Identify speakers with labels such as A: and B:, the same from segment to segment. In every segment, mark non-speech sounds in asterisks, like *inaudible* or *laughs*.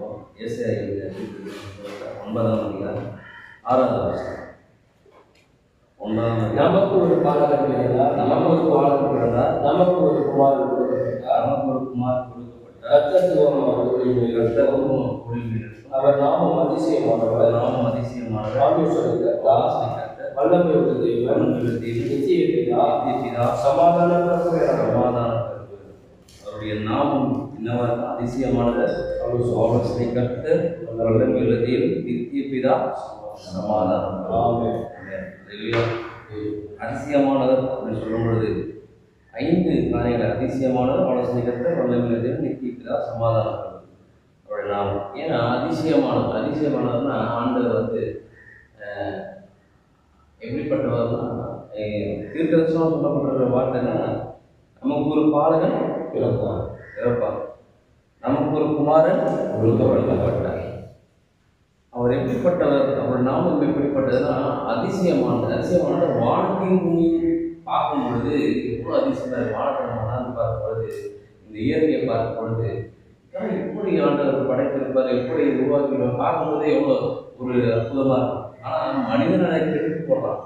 A: ஏசாயா ஒன்பதாம் அதிகாரம் ஆறாவது வருஷம் அதிகாரம்.
B: நமக்கு ஒரு பாலகர் பிறந்தார்
A: நமக்கு ஒரு பாலகர் பிறந்தார்.
B: நமக்கு ஒரு குமாரன் கொடுக்கப்பட்டார்.
A: நமக்கு ஒரு குமார் கொடுக்கப்பட்டார்.
B: ரத்தத்துவம் அவர் நாமம் அதிசயமானவர்.
A: நாமம் அதிசயமானவர்.
B: வல்லமை உள்ள நித்திய பிதா. சமாதான
A: சமாதான பிரபு. அவருடைய நாமம் என்னவாக அதிசயமானது. ஆலோசனை கர்த்தர் வல்லமையுள்ள தேவன் நித்திய பிதா சமாதானம். அதிசயமானவர் அப்படின்னு சொல்லும் பொழுது ஐந்து காரியங்கள் அதிசயமானவர் ஆலோசனை கர்த்தர் வல்லமையுள்ள தேவன் நித்திய பிதா சமாதானம் அவருடைய நாமம். ஏன்னா அதிசயமானவர் அதிசயமானவர்னா ஆண்டவர் வந்து எப்படிப்பட்டவர்னா தீர்க்கதரிசனம் சொல்லப்பட்டிருக்கிற வார்த்தைன்னா நமக்கு ஒரு பாலகன்
B: பிறந்தார்
A: இறப்பார் நமக்கு ஒரு குமாரன் கொடுக்கப்பட்டார் அவர் எப்படிப்பட்டவர் அவர் நாமம் எப்படிப்பட்டதுன்னா அதிசயமானது அதிசயமான வானத்தையும் பூமியும் பார்க்கும் பொழுது எவ்வளோ அதிசயமாக வானத்தை பார்க்கும் பொழுது இந்த இயற்கையை பார்க்கும் பொழுது எப்படி ஆண்டவர் படைத்திருப்பார் எப்படி உருவாக்கிடுவார் பார்க்கும்போதே எவ்வளோ ஒரு அற்புதமாக இருக்கும். ஆனால் மனிதனை அதை கெடுத்து போடுறான்.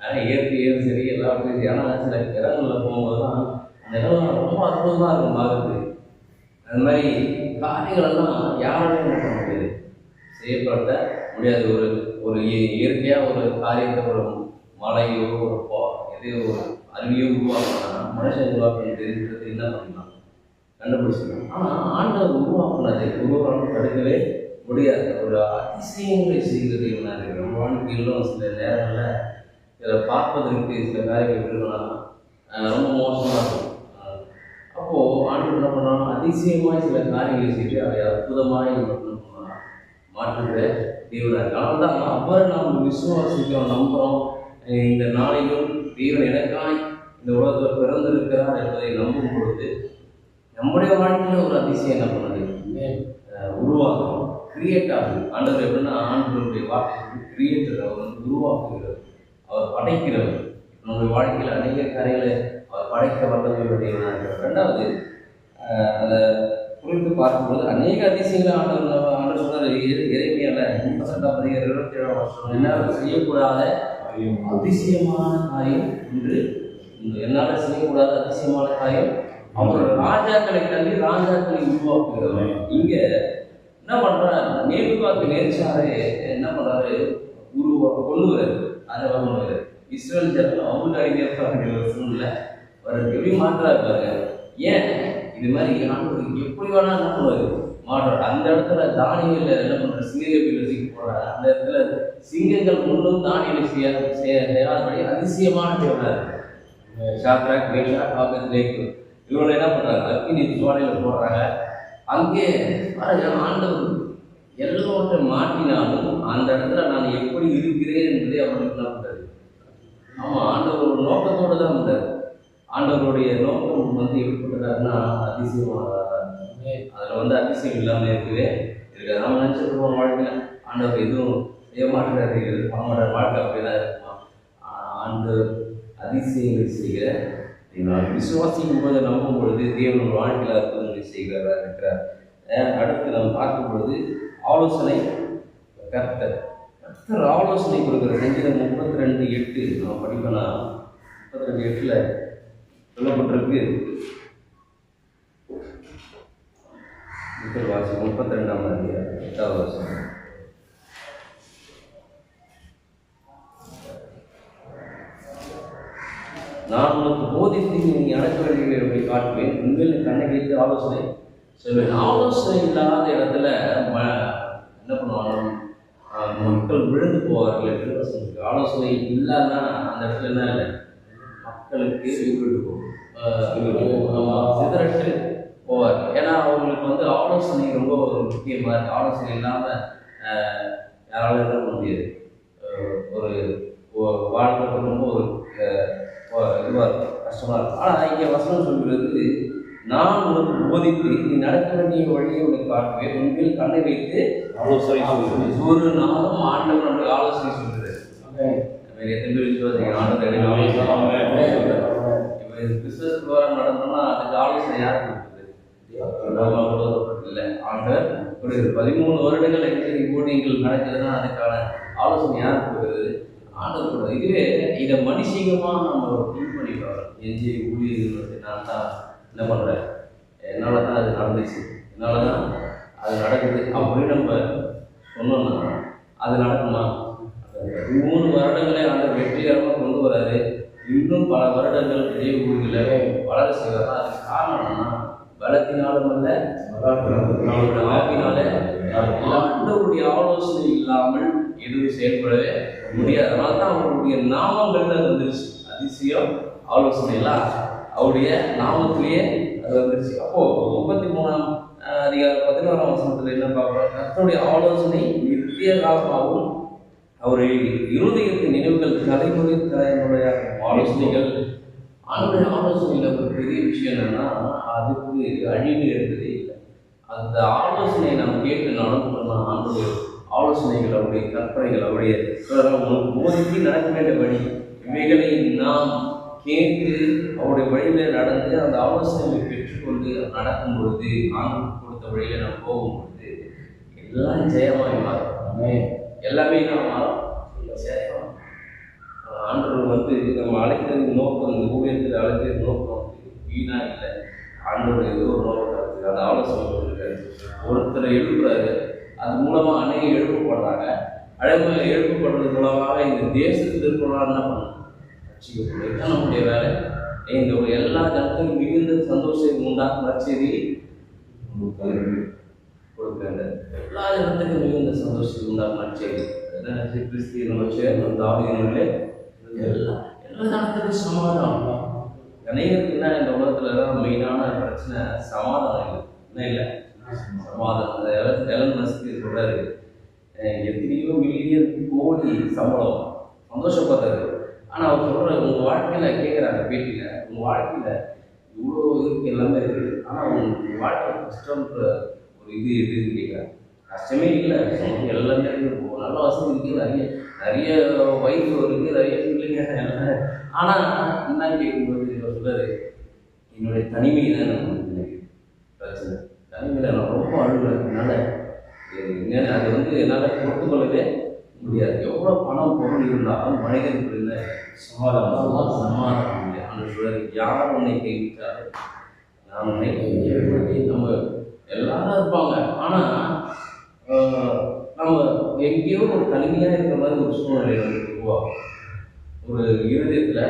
A: ஆனால் இயற்கையும் சரி எல்லாத்தையும் சரி ஆனால் சில இடங்களில் போகும்போது தான் அந்த இடம்லாம் ரொம்ப அற்புதமாக இருக்கும் பார்க்குறது அது மாதிரி காரியங்களெல்லாம் யாராலையும் என்ன பண்ண முடியாது. செய்யப்பட்ட முடியாது. ஒரு ஒரு இயற்கையாக ஒரு காரியத்தை ஒரு மலையோ ஒரு பா- எதையோ ஒரு அருவியோ உருவாக்கணும்னா மனுஷன் உருவாக்கணும் தெரிஞ்சுக்கிறது என்ன பண்ணலாம்? கண்டுபிடிச்சிடலாம். ஆனால் ஆண்டவர் உருவாக்குனதை உருவாக்கணும் தடுக்கவே முடியாது. ஒரு அதிசயங்களை செய்கிறது என்ன இருக்கு வாழ்க்கையிலும் சில நேரங்களில் இதை பார்ப்பதற்கு சில காரியங்கள் இருக்கலாம் ரொம்ப மோசமாக இருக்கும். அப்போ ஆண்டவர் என்ன பண்ணுறாங்க அதிசயமாய் சில காரியங்களை செய்து அதை அற்புதமாய் மாற்றுகிற தேவனாக இருக்கு தான் அவரை நாம் விசுவாசிக்கிறோம் நம்புகிறோம் இந்த நாளிலும் தேவன் எனக்காய் இந்த உலகத்தில் பிறந்திருக்கிறார் என்பதை நம்பும் பொழுது நம்முடைய வாழ்க்கையில் ஒரு அதிசயம் என்ன பண்ணுது? அஹ் உருவாக்கும் கிரியேட் ஆகுது. ஆண்டவர் எப்படின்னா ஆண்டவருடைய வார்த்தை கிரியேட்டர் அவர் வந்து உருவாக்குகிறவர். அவர் படைக்கிறவர். நம்முடைய வாழ்க்கையில் அநேக காரியங்களை அவர் படைக்க வல்லமையுடையவனாக ரெண்டாவது அதை குறித்து பார்க்கும்போது அநேக அதிசயங்களை ஆண்டவர் ஆண்டு சொன்னார் இறைமையால முப்பத்தெட்டாம் பதிகாரம் இருபத்தி ஏழாம் வருஷம் என்னால் செய்யக்கூடாத அதிசயமான காரியம் என்று என்னால் செய்யக்கூடாத அதிசயமான காரியம் அவர் ராஜாக்களை கல்வி ராஜாக்களை உருவாக்குகிறவர். இங்க என்ன பண்றாரு? நேருவாக்கு நேர்ச்சாரு என்ன பண்றாரு? உருவா கொள்ளுவார் அதை வாங்குவார் இஸ்ரேல் ஜனங்கள் அவங்க அடிக்க ஒரு சூழ்நிலை. அவர் எப்படி மாற்றாரு பாருங்க. ஏன்? இது மாதிரி ஆண்டவர் எப்படி வேணாலும் என்ன மாற்றார் அந்த இடத்துல தானியங்கள் என்ன பண்ற சிங்கங்கள் தூக்கி போடுறாரு அந்த இடத்துல சிங்கங்கள் முழுவதும் தானியங்கள் செய்ய செய்ய செய்யாதபடி அதிசயமான தேவனார் ஷாத்ராக் காபத் லேக்கு இவங்க என்ன பண்றாங்க? அக்னி ஜுவாலையில போடுறாங்க. அங்கே பாருங்க ஆண்டவர் எல்லாவற்றையும் மாற்றினாலும் அந்த இடத்துல நான் எப்படி இருக்கிறேன் என்பதை அவர்களுக்கு என்ன பண்ணுறது ஆமாம் ஆண்டவர் ஒரு நோக்கத்தோடு தான் வந்தார். ஆண்டவருடைய நோக்கம் வந்து எப்படிப்பட்டதாருன்னா அதிசயம். அதில் வந்து அதிசயம் இல்லாமல் இருக்கவே இருக்காது நம்ம நினச்சிருப்போம் வாழ்க்கையில். ஆண்டவர் எதுவும் செய்ய மாட்டேறாரு அவங்களோட வாழ்க்கை அப்படிதான் இருக்குமா? ஆண்டவர் அதிசயங்களை செய்கிற நான் விசுவாசிக்கும் போது நம்பும் பொழுது தேவன் வாழ்க்கையில் அற்புதங்கள் செய்கிறதா இருக்கிறார். அடுத்து நாம் பார்க்கும் பொழுது ஆலோசனை கர்த்தர். கர்த்தர் ஆலோசனை கொடுக்குற சங்கீதம் முப்பத்தி ரெண்டு எட்டு. நம்ம படிப்போம்னா முப்பத்தி ரெண்டு எட்டில் சொல்லப்பட்டிருக்கு. முதல் வாசி முப்பத்தி ரெண்டாம் அதிகாரம் எட்டாவது வருஷம் நான் உனக்கு போதித்து நீ அடக்க வேண்டியவை காட்டுவேன் உங்கள் கண்ணை வைத்து ஆலோசனை. சொல்வேன் ஆலோசனை இல்லாத இடத்துல ம- என்ன பண்ணுவாங்க? மக்கள் விழுந்து போவார்கள் என்று ஆலோசனை இல்லைன்னா அந்த இடத்துல என்ன இல்லை? மக்களுக்கு விட்டு போகும். சிதறட்டு போவார். ஏன்னா அவங்களுக்கு வந்து ஆலோசனை ரொம்ப ஒரு முக்கியமாக இருக்கு. ஆலோசனை இல்லாமல் யாராலும் பண்ண முடியாது. ஒரு வாழ்க்கை ரொம்ப ஒரு இதுவாக இருக்கும் கஷ்டமாக இருக்கும் ஆனால் இங்கே வசனம் சொல்கிறது நான் உனக்கு போதித்து நீ நடக்க வேண்டிய வழியை உனக்கு காட்டுவேன். உங்கள் கண்ணை வைத்து
B: ஆலோசனை.
A: ஒரு நாளும் ஆண்டவர் நம்மளுக்கு ஆலோசனை சொல்கிறது எத்தனை பேர் விசுவாசிங்க ஆண்டவர் ஆலோசனை பிசினஸ் இப்போ விவரம் நடந்தோம்னா அதுக்கு ஆலோசனை யார் கொடுக்குது இல்லை ஆண்டர் ஒரு பதிமூணு வருடங்கள் எங்களுக்கு ஊழியங்கள் நடக்குதுன்னா அதுக்கான ஆலோசனை யார் கொடுக்குறது ஆண்டர் கூட இதுவே இதை மனுஷிகமாக நம்ம திங்க் பண்ணிக்கிறோம். எஞ்சி ஊழியர்கள் வந்து நான் தான் என்ன பண்ணுறேன் என்னால் தான் அது நடந்துச்சு. என்னால் தான் அது நடக்குது. அப்படின்னு நம்ம சொன்னோம்னா அது நடக்குமா? மூணு வருடங்களே ஆண்டர் வெற்றிகரமாக கொண்டு வராது இன்னும் பல வருடங்கள் ஊர்களை வளர செய்வார் அதுக்கு காரணம் என்னன்னா பலத்தினாலும் அல்ல நம்மளுடைய ஆவினால ஆண்டவருடைய ஆலோசனை இல்லாமல் எதுவும் செயல்படவே முடியாது. அதனால தான் அவருடைய நாமங்கள்ல அது வந்துருச்சு. அதிசயம் ஆலோசனை எல்லாம் அவருடைய நாமத்திலேயே அது வந்துருச்சு. அப்போ முப்பத்தி மூணாம் அதிகாரம் பதினோராம் வசனத்துல என்ன பார்க்குறோம் கர்த்தருடைய ஆலோசனை நித்திய காலமாகவும் அவருடைய இருதயத்தின் நினைவுகள் தலைமுறை தலைமுறையாக ஆலோசனைகள் ஆண்டுடைய ஆலோசனையில் ஒரு பெரிய விஷயம் என்னன்னா அதுக்கு அழிவு என்பதே இல்லை. அந்த ஆலோசனையை நாம் கேட்டு நடந்தோம்னா ஆண்டுடைய ஆலோசனைகள் அவருடைய கற்பனைகள் அவருடைய உனக்கு நடக்க வேண்டிய வழி இவைகளை நாம் கேட்டு அவருடைய வழியில் நடந்து அந்த ஆலோசனை பெற்றுக்கொண்டு நடக்கும் பொழுது ஆண்டு கொடுத்த வழியில நாம் போகும் பொழுது எல்லாம் ஜெயமாய் மாறும். எல்லாமே நம்ம மாறும். ஆண்டவர் வந்து நம்ம அழைக்கிறது நோக்கம் இந்த ஊழியத்தில் அழைக்கிறது நோக்கம் வீணா இல்லை. ஆண்டவர் ஏதோ ஒரு நோக்கம் இருக்குது. அந்த ஆலோசனை கொடுத்துருக்காரு. ஒருத்தரை எழுப்புறாரு. அது மூலமாக அநேக எழுப்பப்படுறாங்க. அழகு எழுப்பப்படுறது மூலமாக இந்த தேசத்தில் இருக்கிறவங்க என்ன பண்ணணும் ரட்சிக்கப்படும். இதுதான் நம்முடைய வேலை. இந்த ஒரு எல்லா ஜனத்துக்கும் மிகுந்த சந்தோஷத்தை உண்டாக்கும் நற்செய்தி உங்களுக்கு மிகுந்த சந்தோஷம் உண்டாகும் நற்செய்தி அதான் கிறிஸ்து நம்ம சேர்ந்த தாவியங்களே எல்லா எல்லா ஜனத்துக்கும் சமாதானம். அநேகருக்கு என்ன இந்த உலகத்துல தான் மெயினான பிரச்சனை சமாதானம் இல்லை என்ன இல்லை. சமாதானம். அந்த எலன் எலன் மஸ்க் சொல்றாரு. அஹ் எத்தனையோ மில்லியன் கோடி சம்பளம். சந்தோஷப்பட்டாரு ஆனா அவர் சொல்ற உங்க வாழ்க்கையில கேட்குறாங்க பேட்டியில உங்க வாழ்க்கையில இவ்வளோ இருக்கு எல்லாமே இருக்குது ஆனா உங்க வாழ்க்கை கஷ்டம்ன்ற ஒரு இது எதுன்னு கேட்குறாங்க கஷ்டமே இல்லை. *laughs* எல்லாமே இருக்கு நல்ல வசதி இருக்குது நிறைய நிறைய ஒய்ஃப் இருக்குது நிறைய பிள்ளைங்க எல்லாம். ஆனா என்ன கேட்கும்போது இவர் சொல்றாரு என்னுடைய தனிமை தான் நான் பிரச்சனை. தனிமையில் நான் ரொம்ப அழுகிறேன். என்னால் என்னென்ன அது வந்து என்னால் பொறுத்துக்கொள்ளவே முடியாது. எவ்வளோ பணம் பொருள் இருந்தாலும் மனிதனுக்கு இல்லை சமாதானம் சமாதானம் இல்லை. அந்த சொல்றாரு யார் உன்னை கைவிட்டாரு நான் உன்னை நம்ம எல்லாரும் இருப்பாங்க. ஆனால் நம்ம எங்கேயோ ஒரு தனிமையாக இருக்கிற மாதிரி ஒரு சூழ்நிலை உருவாகும். ஒரு இருதயத்துல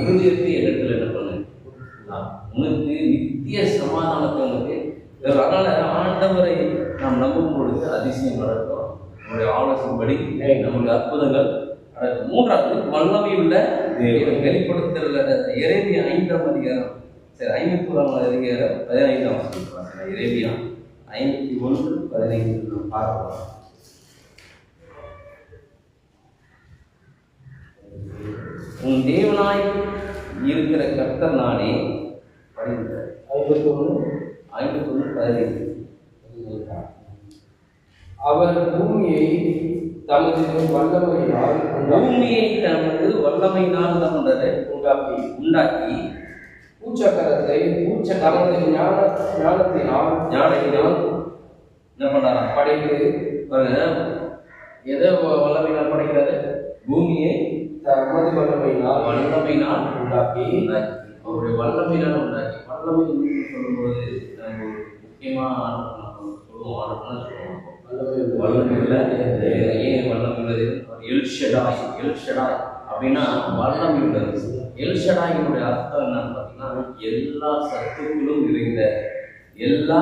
A: இருதயத்தை இடத்துல என்ன பண்ணு உனக்கு நித்திய சமாதானத்தை உனக்கு அதனால ஆண்டவரை நாம் நம்பும் பொழுது அதிசயம் நடக்கும். நம்முடைய ஆலோசனைப்படி நம்முடைய அற்புதங்கள் மூன்றாவது வல்லமை உள்ள தேவன். வெளிப்படுத்தல இறைவிய ஐந்தாம் அதிகாரம். சரி ஐம்பத்தி ஓராம் அதிகாரம் பதினைந்தாம் வசனம் இறைவியா ஐம்பத்தி ஒன்று பதினைந்து நாம் பார்க்கலாம் உன் தேவனாய் இருக்கிற கர்த்தர் நானே படிக்கிறார்
B: ஐம்பத்தி ஒன்று
A: ஐம்பத்தி ஒன்று பதினைந்து.
B: அவர் பூமியை தமது வல்லமையினால்
A: பூமியை தமது வல்லமையினால் பண்றாரு
B: உண்டாக்கி
A: உண்டாக்கி
B: பூச்சக்கரத்தை பூச்ச தமது ஞான ஞானத்தினால்
A: ஞானத்தினால் என்ன பண்றாராம்
B: படைத்து
A: எதை வல்லமையினால் படைக்கிறாரு பூமியை
B: தமது வல்லமையினால்
A: வல்லமையினால்
B: உண்டாக்கி
A: அவருடைய வல்லமையினால் உண்டாக்கி வல்லமை சொல்லும்போது நம்ம ஒரு முக்கியமா நம்ம சொல்லுவோம் ஆண்டவர்னா சொல்லுவோம் வல்லமை உள்ள தேவன். ஏன் வல்லமை உள்ளது எல் ஷடாய் எல் ஷடாய் அப்படின்னா வல்லமை உள்ளது எல்ஷடாயினுடைய அர்த்தம் என்னன்னு பார்த்தீங்கன்னா எல்லா சத்துக்களும் நிறைந்த எல்லா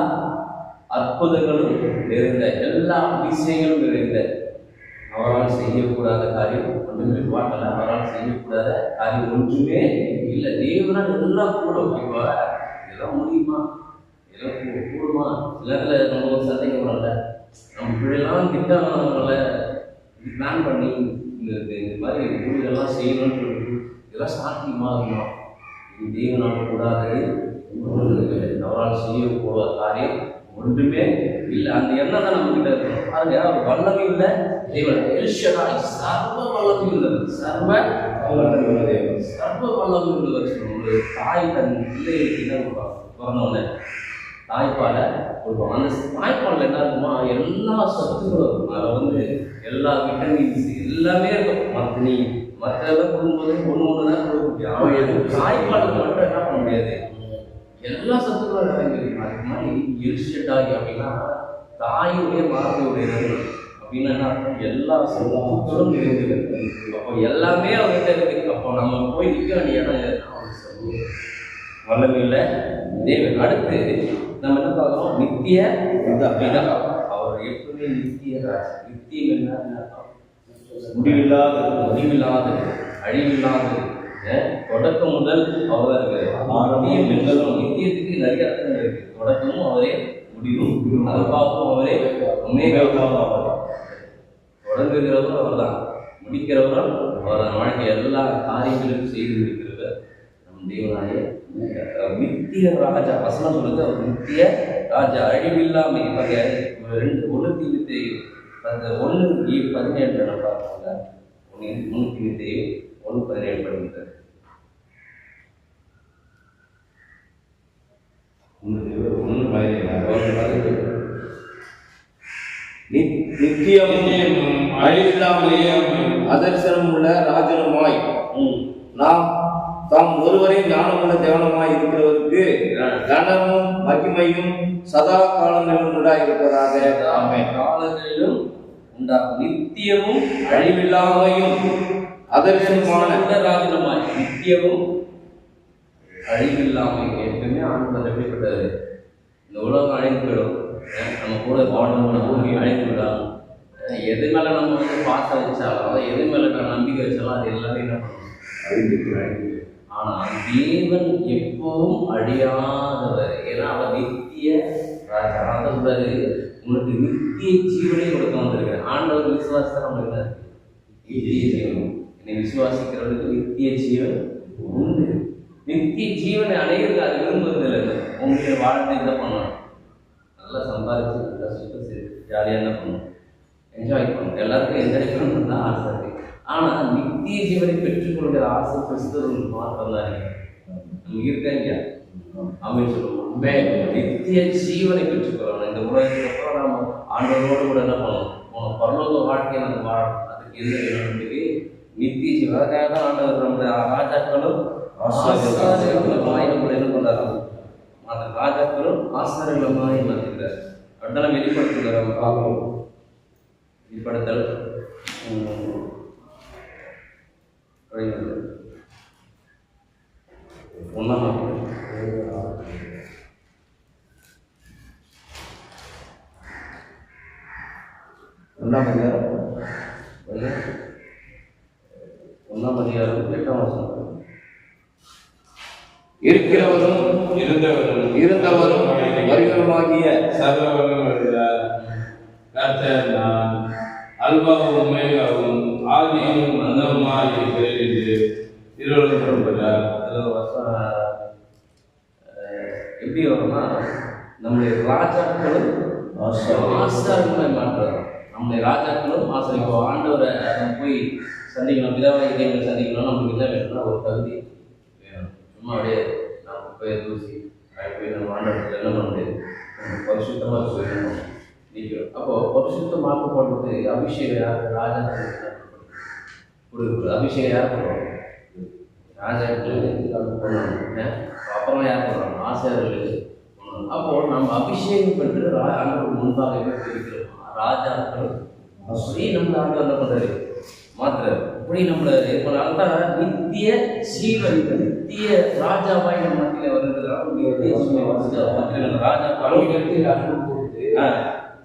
A: அற்புதங்களும் நிறைந்த எல்லா அதிசயங்களும் நிறைந்த அவரால் செய்யக்கூடாத காரியம் ஒன்றுமே வாழ்க்கல அவரால் செய்யக்கூடாத காரியம் ஒன்றுமே இல்லை. தேவனால் எல்லாம் கூடும் இப்போ இதெல்லாம் முடியுமா? இதெல்லாம் கூடுமா சில நம்ம ஒரு சந்தேகம் வரல நம்ம இப்படியெல்லாம் திட்டங்களை பிளான் பண்ணி இந்த மாதிரி ஊழியெல்லாம் செய்யணும்னு இதெல்லாம் சாத்தியமாக இருக்குமா இது தேவனால் கூடாது. அவரால் செய்யக்கூடாத காரியம் ஒன்றுமே இல்லை. அந்த எண்ணம் தான் நம்ம கிட்ட இருக்கணும் பாருங்க அவர் வல்லமை இல்லை தேவன். எல்ஷடாய் சர்வ வல்லமை உள்ளது சர்வ
B: வல்லமை உள்ள தேவன்.
A: சர்வ வல்லமை உள்ளவர் ஒரு தாய் தன் பிள்ளைகளுக்கு என்ன கொடுப்பாங்க பிறந்தவொடனே தாய்ப்பாலை அந்த தாய்ப்பாலில் என்ன இருக்குமா எல்லா சத்துக்களும் இருக்கும் அதில் வந்து எல்லா விட்டமின்ஸ் எல்லாமே இருக்கும். மத்தினி மற்றெல்லாம் கொடுக்கும்போது ஒன்று ஒன்று தான் கொடுக்க முடியும். அவன் எதுவும் தாய்ப்பாலுக்கு மட்டும் என்ன பண்ண முடியாது? எல்லா சத்துக்களும் அடங்கியிருக்கு அதுக்கு மாதிரி இருஷட்டாகி அப்படின்னா தாயுடைய மார்புடையது அப்படின்னா என்ன அர்த்தம்? எல்லா சத்துக்களும் இருக்குது அப்போ எல்லாமே அவர்கிட்ட இருக்கு. அப்போ நம்ம போய் நிற்க வேண்டிய இடம். வல்லமையுள்ள தேவன். அடுத்து நம்ம என்ன பார்க்குறோம்? நித்திய அவர் எப்பவுமே நித்திய. நித்தியம் என்ன?
C: முடிவில்லாத
A: முடிவில்லாதது அழிவில்லாதது அஹ் தொடக்கம் முதல் அவர் தான் நித்தியம் என்பதும் நித்தியத்துக்கு நிறைய அர்த்தங்கள் இருக்கு. தொடக்கமும் அவரே முடிவும் அது பார்ப்போம் அவரே உண்மையாக தொடங்குகிறவரும் அவர்தான். முடிக்கிறவரும் அவர் வாழ்க்கை எல்லா காரியங்களும் செய்து இருக்கிறவர் நம் தேவனாய நித்திய ராஜா வசனம் சொல்லுது அவர் நித்திய ராஜா அழிவில்லாமை. பகை ரெண்டு தீவித்து அந்த ஒன்று பதினேழு நம்ம பார்ப்பாங்க ஒன்று ஒன்று தீவித்து ஒன்று பதினேழு
C: பதினேழு? நித்தியமும் அழிவில்லாமலேயும் அதர்சனம் உள்ள ராஜனுமாய் நாம் தாம் ஒருவரே ஞானமுள்ள தேவனமாய் இருக்கிறவருக்கு கனமும் மகிமையும் சதா காலங்களிலும் உண்டாயிருப்பதாக. ஆமென்.
A: காலங்களிலும் உண்டாகும் நித்தியமும்
C: அழிவில்லாமையும் அதர்சனமான
A: ராஜனமாய் நித்தியமும் அழிவில்லாமை எப்பவுமே ஆனந்தம் எப்படிப்பட்டது இந்த உலகம் அஹ் நம்ம கூட வாழணும் பூமி அழிந்து விடாம் அஹ் எது மேல நம்ம வந்து பாசம் வச்சாலும் எது மேல நம்பிக்கை வச்சாலும் அது எல்லாமே என்ன பண்ணும்? ஆனா தேவன் எப்பவும் அழியாதவர் ஏன்னா அவர் நித்திய ராஜா. அதான் சொல்றாரு உங்களுக்கு நித்திய ஜீவனை கொடுக்க வந்திருக்கிறேன் ஆண்டவர் விசுவாசத்தை நம்மளுக்கு நித்திய ஜீவன். என்னை விசுவாசிக்கிறவர்களுக்கு நித்திய ஜீவன் உண்டு. நித்திய ஜீவனை அடையிறது அது விரும்புறது இல்லை உங்களை வாழ்ந்து என்ன பண்ணணும் நல்லா சம்பாதிச்சு நல்லா சுத்தம் செய்து ஜாலியாக என்ன பண்ணணும் என்ஜாய் பண்ணணும் எல்லாருக்கும் என்ஜாய் பண்ணணும் தான் ஆசை ஆனால் நித்திய ஜீவனை பெற்றுக்கொள்கிற ஆசை கிறிஸ்தவர்களுக்கு மாத்திரம் தான் இருக்கு நம்ம இருக்காங்க அப்படின்னு சொல்லுவோம் நித்திய ஜீவனை பெற்றுக்கொள்ளணும் இந்த உலகத்துக்கு அப்புறம் நம்ம ஆண்டவரோடு கூட என்ன பண்ணணும் உன் பரலோக வாழ்க்கையை நம்ம வாழணும் அதுக்கு என்ன வேணும்னுக்கு நித்திய ஜீவன் அதுக்காக தான் ஆண்டவர் நம்ம ராஜாக்களும் ஆசாரியர்களுமாய் நம்மளை என்ன பண்றாரு அந்த ராஜாக்களும் ஆசாரியர்களுமாய் மாற்றுகிறார் அப்படிதான் வெளிப்படுத்துகிறார்
B: ஆமாம்
A: வெளிப்படுத்தல் அதிகாரம்.
C: ஒன்றாம் அதிகாரம்?
A: ஒண்ணாம் அதிகாரம் எட்டாம் வசனம்
C: இருக்கிறவரும்
D: இருந்தவரும்
C: இருந்தவரும் வருகிறவருமாகிய
D: சர்வவல்லமையுள்ள கர்த்தர் நான் அல்பாவும் உண்மையாகவும் ஆதியும் திருவள்ளுவர்
A: அதுல அதில் வருஷம் எப்படி வரும்னா நம்முடைய ராஜாக்களும் ஆசாரியங்களை மாற்றுறோம் நம்முடைய ராஜாக்களும் ஆசாரி இப்போ ஆண்டவரை நம்ம போய் சந்திக்கணும். பிதாவை இதைங்களை சந்திக்கணும் நமக்கு என்ன வேணும்னா ஒரு தகுதி வேணும். சும்மா அப்படியே நம்ம போய் தூசி அப்படி போய் நம்ம ஆண்டவரத்தில் என்ன பண்ண முடியாது பரிசுத்தமாக சொல்லணும் நிற்கிறோம். அப்போ பரிசுத்தமாக்கப்படுறது அபிஷேகம் யார்? ராஜா கொடுக்குறது அபிஷேகம் யார் பண்ணுவாங்க பண்ணணும் அப்புறம் யார் பண்ணுறாங்க ஆசிரியர்களுக்கு பண்ணணும் அப்போ நம்ம அபிஷேகம் பெற்று ரா- ஆண்டவருக்கு முன்பாக என்ன இருக்கிறோம் ராஜாக்கள் அப்படி நம்ம ஆண்டவர் என்ன பண்றாரு. மாத்துறாரு. அப்படி நம்மளை தான் நித்திய ஜீவன் நித்திய ராஜாவாய் நம்ம மத்தியில் நம்ம ராஜா
B: கூர்ந்து
A: ஆ.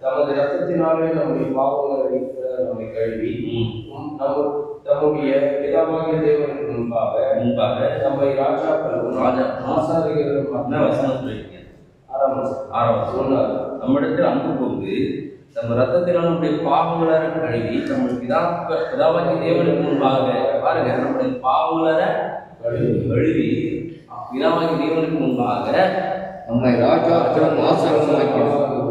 B: தமது ரத்தத்தினாலே நம்முடைய பாவங்களை நம்மை கழுவி. நம்ம தம்முடைய பிதாவாகிய தேவனுக்கு முன்பாக
A: முன்பாக
B: நம்மை ராஜாக்களும்
A: ராஜா.
B: ஆசாரிகளும்
A: வசனம் சொல்லியிருக்கீங்க
B: ஆறாம்.
A: ஆறாம்.
B: சொன்னார்
A: நம்மிடத்தில் அன்பு கூர்ந்து நம்ம ரத்தத்தினால் நம்முடைய பாவங்கள கழுவி நம்ம பிதா பிதாவாகி தேவனுக்கு முன்பாக பாருங்க நம்முடைய பாவங்கள கழுவி பிதாவாகி தேவனுக்கு முன்பாக
C: நம்மை ராஜாக்களும் ஆசிரியமாக்கிறார்
A: மகிமையும்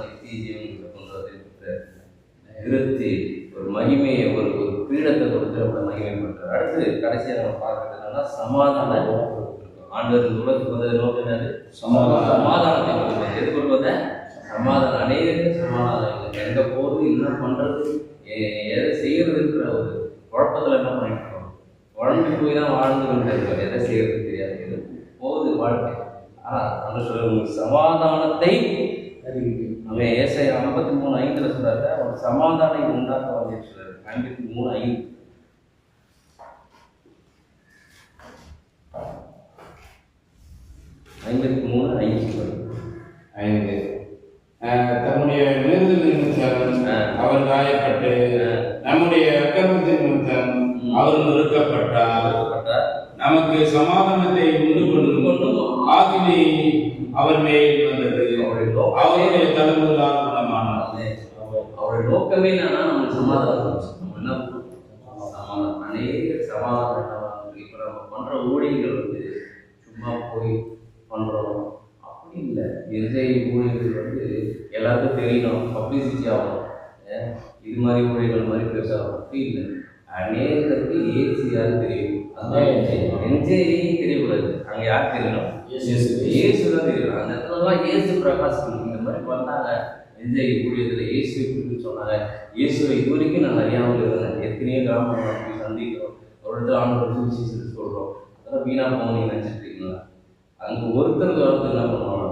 A: நித்திய ஜீவனுக்கு கொண்டு வந்து நிறுத்தி ஒரு மகிமையை ஒரு ஒரு பீடத்தை கொடுத்து மகிமைப்படுத்துறார் கொடுக்குறாரு அடுத்து கடைசியாக நம்ம பார்க்கறது என்னன்னா சமாதான ஆண்டவர் உலகத்துக்கு வந்தது நோக்கம் என்னது?
C: சமாதானம்.
A: சமாதானத்தை கொடுப்பது எது கொடுப்பது சமாதானம். அநேகருக்கு சமாதானம் எந்த போது என்ன பண்றது? எ- எதை செய்யறதுன்ற ஒரு குழப்பத்துல என்ன பண்ணிட்டு இருக்கோம்? குழம்பு போய் தான் வாழ்ந்து கொண்டு இருக்கோம் எதை செய்யறது தெரியாது. வாழ்க்கை சொல்ல சமாதானத்தை அவன் ஏசை ஐம்பத்தி மூணு ஐந்துல சொல்றாரு அவன் சமாதானம் உண்டாக்க வந்து சொல்றாரு ஐம்பத்தி மூணு ஐந்து ஐம்பத்தி மூணு ஐந்து
D: ஐந்து தம்முடைய மீறுதல் நிமித்தம். அவர் காயப்பட்டு. நம்முடைய அக்கிரமத்தின் நிமித்தம். அவர் நொறுக்கப்பட்டார். நமக்கு சமாதானத்தை உண்டு கொண்டு ஆகினை அவர் மேல் வந்தது.
A: அவருடைய
D: தலைமுறையால் குணமானார்
A: அவருடைய நோக்கமே என்னன்னா நம்ம சமாதானம் நம்ம என்ன சமாதானம்? அநேக சமாதானம் இப்போ நம்ம பண்ற ஊழியர்கள் வந்து சும்மா போய் பண்றோம். அப்படி இல்லை. என்ஜாய் ஊழியர்கள் வந்து எல்லாருக்கும் தெரியணும். பப்ளிசிட்டி ஆகணும்? இது மாதிரி ஊழியர்கள் மாதிரி பெருசாகும் அப்படி இல்லை. அநேகருக்கு ஏசி யாரும் தெரியும். என்ஜாய் தெரியக்கூடாது அங்கே யார் தெரியணும் இயேசு தான் தெரியும் அந்த இடத்துலலாம் இயேசு பிரகாசம் இந்த மாதிரி பண்ணாங்க என்ஜாய் ஊழியத்தில் இயேசு எப்படின்னு சொன்னாங்க. இயேசுவை இது வரைக்கும் நான் அறியாமல் இருந்தேன் எத்தனையோ கிராமம் போய் சந்திக்கிறோம். ஒரு இடத்துல சொல்கிறோம் அதெல்லாம் வீணா போகணும் நினச்சிட்டு இருக்கீங்களா அங்கே ஒருத்தருக்கு ஒருத்தர் என்ன பண்ணுவாங்க?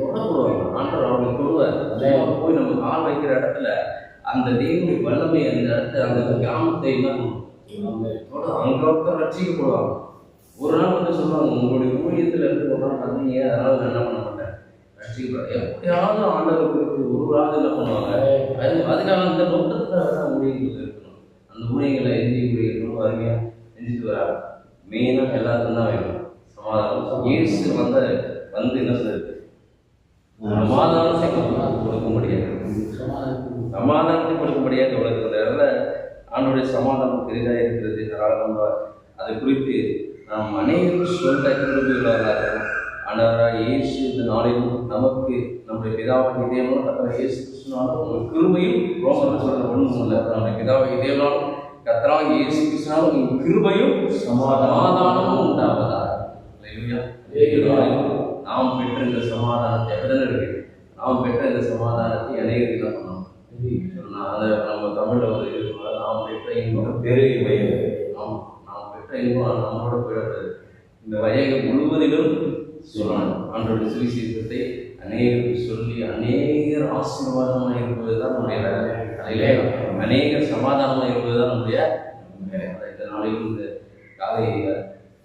A: தொடப்படுவாங்க ஆண்டவர் தொடுவார் சும்மா போய் நம்ம கால் வைக்கிற இடத்துல அந்த தேவனுடைய வல்லமை அந்த இடத்துல அந்த கிராமத்தை என்ன தொட அங்கே ஒருத்தர் ரட்சிக்கப்படுவாங்க ஒரு நாள் வந்து சொல்லுவாங்க உங்களுடைய ஊழியத்தில் இருந்து ஒரு நாள் வந்தீங்க அதனால நான் என்ன பண்ண மாட்டேன்? ரட்சிக்கப்பட எப்படியாவது ஆண்டவர் ஒருவராவது என்ன பண்ணுவாங்க? அது அதுக்காக அந்த நோக்கத்தில் தான் ஊழியர்கள் இருக்கணும். அந்த ஊழியர்களை எஞ்சி ஊழியர்களும் அருமையாக செஞ்சுட்டு வராங்க. மெயினாக எல்லாருக்கும் தான் வேணும். சமாதானம். இயேசு வந்த வந்து என்ன சொல்லுது சமாதானத்தை கொடுக்க முடியாது. சமாதானத்தை கொடுக்க முடியாது. உலகத்தில் ஆண்டுடைய சமாதானம் பெரிதாக இருக்கிறது அதனால் நம்ம அதை குறித்து நாம் அனைவரும் சொல்ல கிருபியுள்ளவர்களாக ஆனால் இயேசு இந்த நாளிலும் நமக்கு நம்முடைய பிதாவின் இதயமும் கத்தனை இயேசு கிருஷ்ணனாலும் உங்கள் கிருமையும் ரோமன் சொல்ற ஒன்றும் இல்லை நம்முடைய பிதாவின் இதயமாலும் கத்தராக இயேசு கிருஷ்ணனாலும் உங்கள் கிருமையும் சமாதானமும் உண்டாவதாக. நாம் பெற்ற இந்த சமாதானத்தை எத்தனை நாம் பெற்ற இந்த சமாதானத்தை அநேகருக்கு பண்ணணும். அதை நம்ம தமிழில் ஒரு இன்பம் பெரிய நாம் நாம் நாம் பெற்ற இன்பம் நம்மளோட போயிடாது. இந்த வயது முழுவதிலும் சொல்லணும். அன்றோட சுவிசேஷத்தை அநேகருக்கு சொல்லி அநேகர் ஆசீர்வாதமாக இருப்பது தான் நம்முடைய வேலை அதிலே அநேகர் சமாதானமாக இருப்பது தான் நம்முடைய இந்த நாளையும் இந்த காலை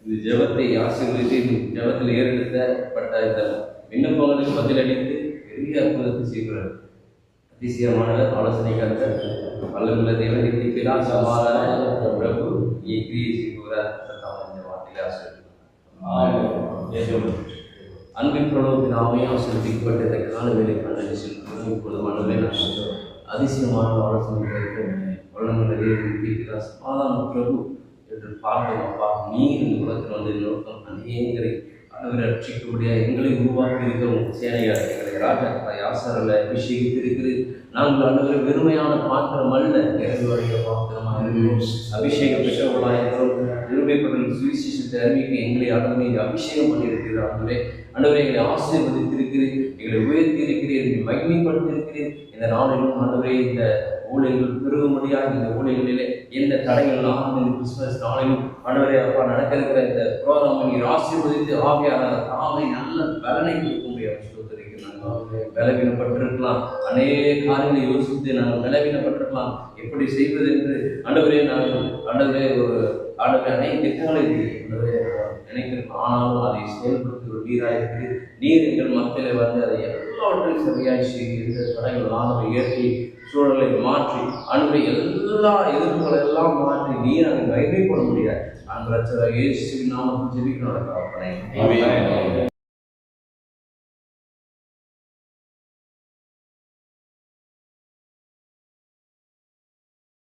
A: இந்த ஜெபத்தை ஆசீர்வதித்து இந்த ஜெபத்தில் ஏற்படுத்தப்பட்ட இந்த விண்ணப்பங்களுக்கு பதிலளித்து பெரிய அற்புதத்தை செய்கிறார். அதிசயமானவர் ஆலோசனை கருத்தர் வல்லமுள்ள தேவன் பிதா சமாதான பிரபு நீ கிரியை செய்கிறார் இந்த வார்த்தையில ஆசீர்வதிக்கிறார் அன்பின் பிரபு பிதாவே ஆசீர்வதிக்கப்பட்ட இந்த கால வேலை கண்டனை செல்கிறோம் இப்பொழுது மனதில் அதிசயமான ஆலோசனை கருத்து வல்லமுள்ள தேவன் பிதா சமாதான பிரபு என்று பார்க்கும் அப்பா. நீர் இந்த உலகத்தில் வந்து நோக்கம் அநேகரை அவரை ரட்சிக்கக்கூடிய எங்களை உருவாக்கி இருக்கிறோம் சேனையார் எங்களை ராஜாக்களை ஆசாரில் அபிஷேகித்திருக்கிறது. நாங்கள் அன்றுவரை வெறுமையான பாத்திரம் அல்ல நிறைவுடைய பாத்திரமாக இருக்கிறோம். அபிஷேகம் பெற்றவர்களாக இருக்கிறோம். நிரூபிக்கப்பட்ட சுவிசேஷத்தை அறிவிக்க எங்களை ஆண்டவரை அபிஷேகம் பண்ணியிருக்கிறார் அன்றுவரே அன்றுவரை எங்களை ஆசீர்வதித்திருக்கிறேன் எங்களை உயர்த்தி இருக்கிறீர் எங்களை மகிமைப்படுத்தியிருக்கிறீர். இந்த நாளிலும் ஆண்டவரே இந்த ஊழியர்கள் பெருகும்படியாக இந்த ஊழியர்களிலே எந்த தடைகள்லாம் இந்த கிறிஸ்துமஸ் நாளிலும் ஆண்டவரே அப்பா நடக்க இருக்கிற இந்த ப்ரோக்ராமை நீர் ஆசீர்வதித்து ஆவியான தாமை நல்ல பலனை கொடுக்கும்படியாக ஸ்தோத்திரிக்கிறோம் பலவீனப்பட்டிருக்கலாம். அநேக காரியங்களை யோசித்து நாங்கள் பலவீனப்பட்டிருக்கலாம். எப்படி செய்வது என்று ஆண்டவரே நாங்கள் ஆண்டவரே ஒரு ஆண்டவரே அநேக திட்டங்களை ஆண்டவரே நினைக்கிறோம். ஆனாலும் அதை செயல்படுத்தி ஒரு நீராக இருக்கிறது நீர் எங்கள் மத்தியில் வந்து அதை எல்லாவற்றையும் சரியாக செய்கிறீர்கள் தடைகள் ஆனவை இயற்கை சூழலை மாற்றி அன்பை எல்லா எதிர்ப்புகளை எல்லாம் மாற்றி நீ அதை கைதை போட முடியாது. அன்பு ரச்சர இயேசு நாமத்தில் ஜெபிக்கணும் அப்பனே